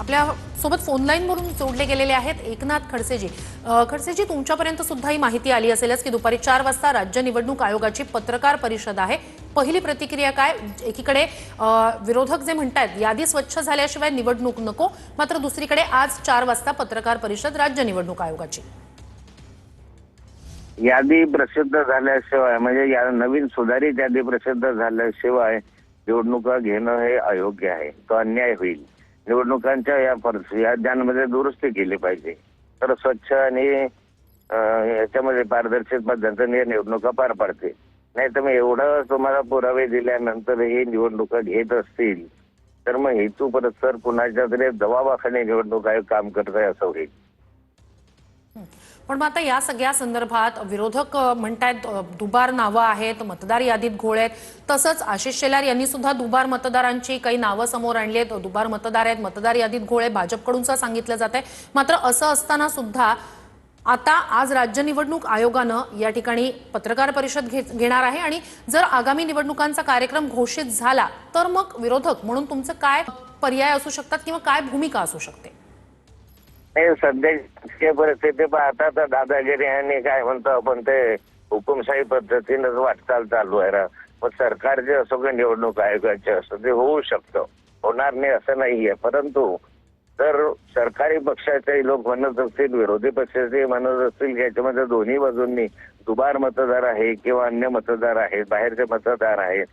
आपल्यासोबत phone line जोडले गेलेले आहेत एकनाथ खडसेजी. खडसेजी तुमच्यापर्यंत सुद्धा ही माहिती आली असेलच की दुपारी चार वाजता राज्य निवडणूक आयोगाची पत्रकार परिषद आहे. पहिली प्रतिक्रिया काय? एकीकडे विरोधक जे म्हणतायत यादी स्वच्छ झाल्याशिवाय निवडणूक नको मात्र दुसरीकडे आज चार वाजता पत्रकार परिषद राज्य निवडणूक आयोगाची. यादी प्रसिद्ध झाल्याशिवाय म्हणजे या नवीन सुधारित यादी प्रसिद्ध झाल्याशिवाय निवडणुका घेणं हे अयोग्य आहे. तो अन्याय होईल. निवडणुकांच्या या पर या ज्ञानमध्ये दुरुस्ती केली पाहिजे. तर स्वच्छ आणि याच्यामध्ये पारदर्शक पद्धतीने निवडणुका पार पाडते नाही तर मग एवढं तुम्हाला पुरावे दिल्यानंतर हे निवडणुका घेत असतील तर मग हेतू परस्पर कुणाच्या तरी जबाबाखाने निवडणूक आयोग काम करत आहे असं होईल. पण मग आता या सगळ्या संदर्भात विरोधक म्हणतायत दुबार नावं आहेत मतदार यादीत घोळ आहेत. तसंच आशिष शेलार यांनी सुद्धा दुबार मतदारांची काही नावं समोर आणली आहेत. दुबार मतदार आहेत मतदार यादीत घोळ आहे भाजपकडून सांगितलं जात आहे मात्र असं असताना सुद्धा आता आज राज्य निवडणूक आयोगानं या ठिकाणी पत्रकार परिषद घे- घेणार आहे. आणि जर आगामी निवडणुकांचा कार्यक्रम घोषित झाला तर मग विरोधक म्हणून तुमचं काय पर्याय असू शकतात किंवा काय भूमिका असू शकते? नाही सध्याची परिस्थिती पाहता तर दादागिरी आणि काय म्हणतो आपण ते हुकुमशाही पद्धतीनंच वाटचाल चालू आहे रा. मग सरकारचे असो किंवा निवडणूक आयोगाचे असो ते होऊ शकतं. होणार नाही असं नाहीये. परंतु तर सरकारी पक्षाचे लोक म्हणत असतील विरोधी पक्षाचे म्हणत असतील की याच्यामध्ये दोन्ही बाजूंनी दुबार मतदार आहे किंवा अन्य मतदार आहेत बाहेरचे मतदार आहेत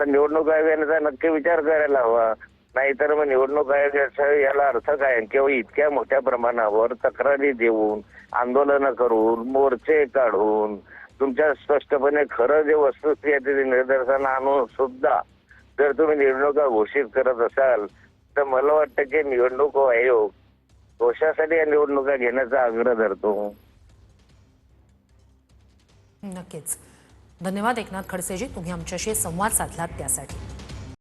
तर निवडणूक आयोगाने नक्की विचार करायला हवा. नाहीतर मग निवडणूक आयोगाचा याला अर्थ काय? किंवा इतक्या मोठ्या प्रमाणावर तक्रारी देऊन आंदोलनं करून मोर्चे काढून तुमच्या स्पष्टपणे खरं जे वस्तुस्थिती आहे ते निदर्शन आणून सुद्धा जर तुम्ही निवडणुका घोषित करत असाल तर मला वाटतं की निवडणूक आयोग दोषासाठी या निवडणुका घेण्याचा आग्रह धरतो. नक्कीच. धन्यवाद एकनाथ खडसेजी तुम्ही आमच्याशी संवाद साधलात त्यासाठी.